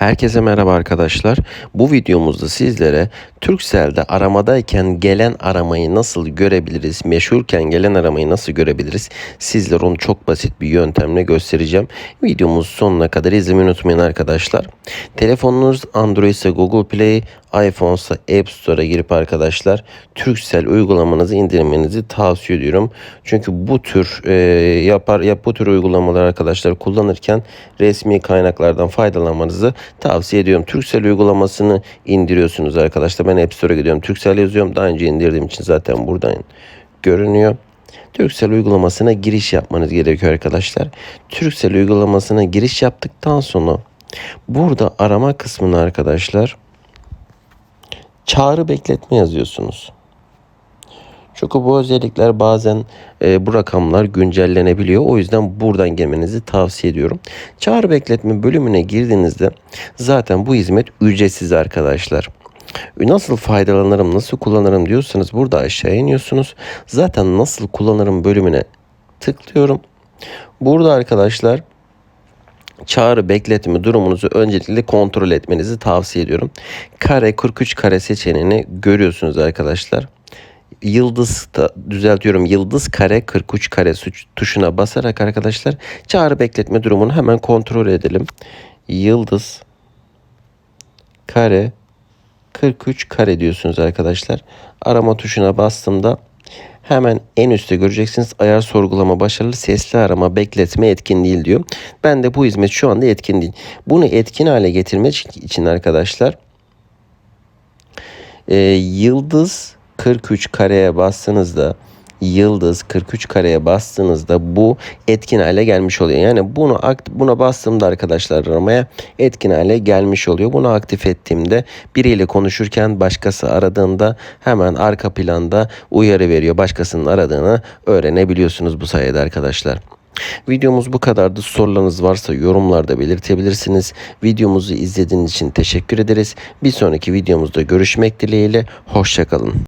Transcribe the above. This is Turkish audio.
Herkese merhaba arkadaşlar. Bu videomuzda sizlere Turkcell'de aramadayken gelen aramayı nasıl görebiliriz, meşhurken gelen aramayı nasıl görebiliriz sizlere onu çok basit bir yöntemle göstereceğim. Videomuz sonuna kadar izlemeyi unutmayın arkadaşlar. Telefonunuz Android ise Google Play, iPhone ise App Store'a girip arkadaşlar Turkcell uygulamanızı indirmenizi tavsiye ediyorum. Çünkü bu tür e, yapar yap bu tür uygulamalar arkadaşlar kullanırken resmi kaynaklardan faydalanmanızı tavsiye ediyorum. Turkcell uygulamasını indiriyorsunuz arkadaşlar. Ben App Store'a gidiyorum. Turkcell yazıyorum. Daha önce indirdiğim için zaten buradan görünüyor. Turkcell uygulamasına giriş yapmanız gerekiyor arkadaşlar. Turkcell uygulamasına giriş yaptıktan sonra burada arama kısmına arkadaşlar çağrı bekletme yazıyorsunuz. Çünkü bu özellikler bazen e, bu rakamlar güncellenebiliyor. O yüzden buradan gelmenizi tavsiye ediyorum. Çağrı bekletme bölümüne girdiğinizde zaten bu hizmet ücretsiz arkadaşlar. Nasıl faydalanırım, nasıl kullanırım diyorsanız burada aşağı iniyorsunuz. Zaten nasıl kullanırım bölümüne tıklıyorum. Burada arkadaşlar çağrı bekletme durumunuzu öncelikle kontrol etmenizi tavsiye ediyorum. Kare 43 kare seçeneğini görüyorsunuz arkadaşlar yıldız da düzeltiyorum yıldız kare 43 kare tuşuna basarak arkadaşlar çağrı bekletme durumunu hemen kontrol edelim. Yıldız kare 43 kare diyorsunuz arkadaşlar. Arama tuşuna bastığımda hemen en üstte göreceksiniz ayar sorgulama başarılı sesli arama bekletme etkin değil diyor. Ben de bu hizmet şu anda etkin değil. Bunu etkin hale getirmek için arkadaşlar e, yıldız 43 kareye bastığınızda yıldız 43 kareye bastığınızda bu etkin hale gelmiş oluyor. Yani bunu buna bastığımda arkadaşlar aramaya etkin hale gelmiş oluyor. Bunu aktif ettiğimde biriyle konuşurken başkası aradığında hemen arka planda uyarı veriyor. Başkasının aradığını öğrenebiliyorsunuz bu sayede arkadaşlar. Videomuz bu kadardı. Sorularınız varsa yorumlarda belirtebilirsiniz. Videomuzu izlediğiniz için teşekkür ederiz. Bir sonraki videomuzda görüşmek dileğiyle. Hoşçakalın.